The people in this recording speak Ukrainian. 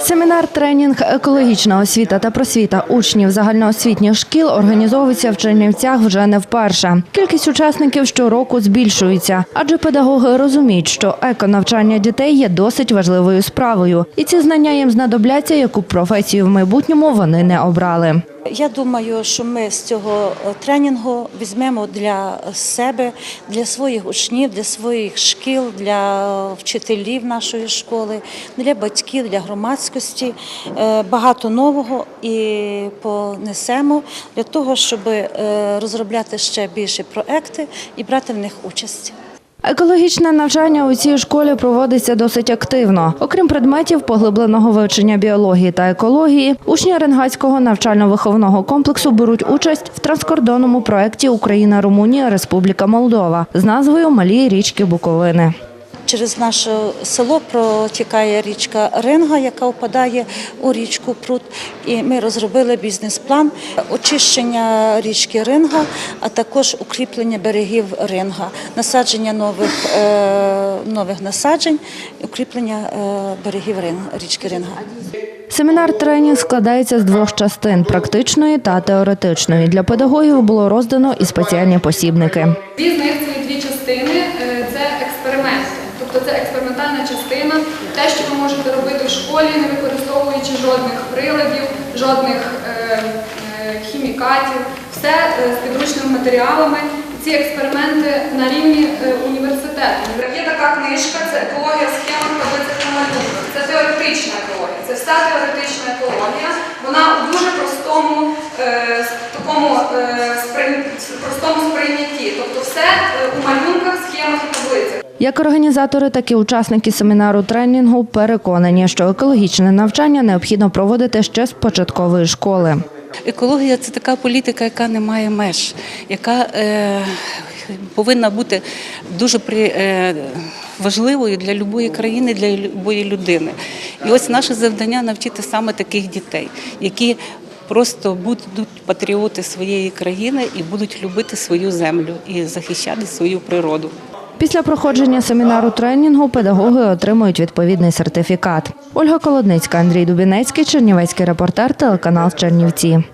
Семінар, тренінг, екологічна освіта та просвіта учнів загальноосвітніх шкіл організовується в Чернівцях вже не вперше. Кількість учасників щороку збільшується, адже педагоги розуміють, що еконавчання дітей є досить важливою справою, і ці знання їм знадобляться, яку професію в майбутньому вони не обрали. Я думаю, що ми з цього е, тренінгу візьмемо для себе, для своїх учнів, для своїх шкіл, для вчителів нашої школи, для батьків, для громадськості е, багато нового і понесемо для того, щоб е, розробляти ще більше проекти і брати в них участь. Екологічне навчання у цій школі проводиться досить активно. Окрім предметів поглибленого вивчення біології та екології, учні Ренгацького навчально-виховного комплексу беруть участь в транскордонному проєкті Україна, Румунія, Республіка Молдова з назвою Малі річки Буковини. Через наше село протікає річка Ринга, яка впадає у річку Прут. І ми розробили бізнес-план очищення річки Ринга, а також укріплення берегів Ринга, насадження нових, е, нових насаджень, укріплення е, берегів Рин- річки Ринга. Семінар-тренінг складається з двох частин практичної та теоретичної. Для педагогів було роздано і спеціальні посібники. Дві з них дві частини е, це експерименти. Тобто це експериментальна частина, те, що ви можете робити в школі, не використовуючи жодних приладів, жодних е, е, хімікатів, все е, з підручними матеріалами. Ці експерименти на рівні університету. Є така книжка, це екологія схема таблиця та малюнках. Це теоретична екологія. Це вся теоретична екологія. Вона у дуже простому, е, такому е, сприйня- простому сприйнятті. Тобто все у малюнках, схемах і таблицях. Як організатори, так і учасники семінару тренінгу переконані, що екологічне навчання необхідно проводити ще з початкової школи. Екологія це така політика, яка не має меж, яка е, повинна бути дуже при, е, важливою для будь-якої країни, для будь-якої людини. І ось наше завдання навчити саме таких дітей, які просто будуть патріоти своєї країни і будуть любити свою землю і захищати свою природу. Після проходження семінару тренінгу педагоги отримують відповідний сертифікат. Ольга Колодницька, Андрій Дубінецький, Чернівецький репортер, телеканал Чернівці.